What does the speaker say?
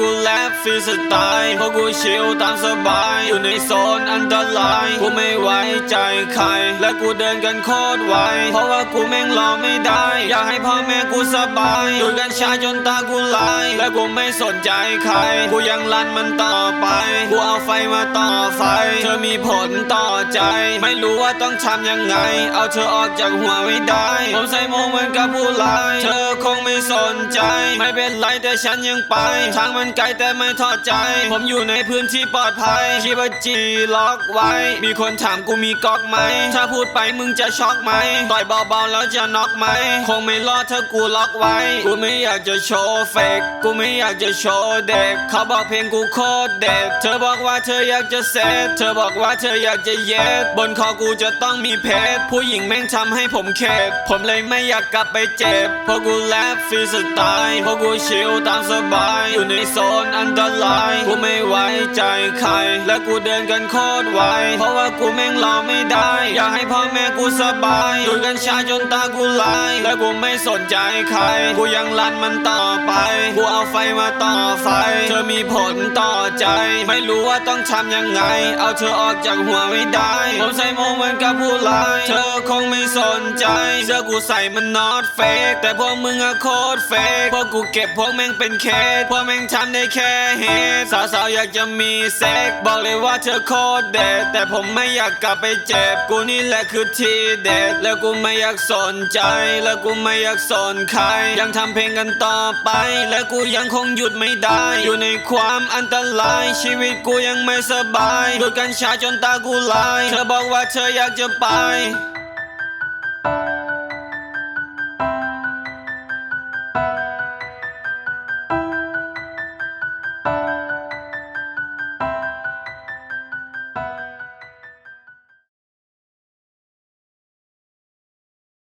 บฟีสไตล์เพราะกูชิลตามสบาย อยู่ในโซนอันตราย กูไม่ไว้ใจใคร และกูเดินกันโคตรไว เพราะว่ากูแม่งรอไม่ได้ อยากให้พ่อแม่กูสบายดูดกัญชาจนตากูลาย และกูไม่สนใจใคร กูยังรันมันต่อไป กูเอาไฟมาต่อไฟ เธอมีผลต่อใจ ไม่รู้ว่าต้องทำยังไง เอาเธอออกจากหัวไม่ได้ ผมใส่โมงเหมือนกับผู้ร้าย เธอคงไม่สนใจ ไม่เป็นไรแต่ฉันยังไปทางมันไกลแต่ไม่ทอดใจ ผมอยู่ในพื้นที่ปลอดภัยชีบจีล็อกไว้ มีคนถามกูมีก๊อกไหม ถ้าพูดไปมึงจะช็อกไหม ต่อยเบาๆแล้วจะน็อกไหม คงไม่รอดถ้ากูล็อกไว้ กูไม่อยากจะโชว์เฟก กูไม่อยากจะโชว์เด็ก เขาบอกเพลงกูโคตรเด็ด เธอบอกว่าเธออยากจะเซตเธอบอกว่าเธออยากจะเย็ดบนคอกูจะต้องมีเพชร ผู้หญิงแม่งทำให้ผมเข็ด ผมเลยไม่อยากกลับไปเจ็บ เพราะกูแลบฟรีสไตล์เพราะกูชิลตามสบาย อยู่ในโซนอันตราย กูไม่ไว้ใจใคร และกูเดินกันโคตรไว เพราะว่ากูแม่งรอไม่ได้ อยากให้พ่อแม่กูสบายดูดกัญชาจนตากูลาย และกูไม่สนใจใคร กูยังรันมันต่อไป กูเอาไฟมาต่อไฟ เธอมีผลต่อใจ ไม่รู้ว่าต้องทำยังไง เอาเธอออกจากหัวไม่ได้ผมใส่โมเหมือนกับผู้ร้าย เธอคงไม่สนใจ เสื้อกูใส่มันนอตเฟกแต่พวกมึงอะโคตรเฟกพวกกูเก็บพวกแม่งเป็นเคสพวกแม่งทำได้แค่เฮสาวๆอยากจะมีเซ็กบอกเลยว่าเธอโคตรเด็ดแต่ผมไม่อยากกลับไปเจ็บ กูนี่แหละคือทีเด็ดแล้วกูไม่อยากสนใจ แล้วกูไม่อยากสนใคร ยังทำเพลงกันต่อไป และกูยังคงหยุดไม่ได้ อยู่ในความอันตราย ชีวิตกูยังไม่สบายดูดกัญชาจนตากูลาย เธอบอกว่าเธออยากจะไป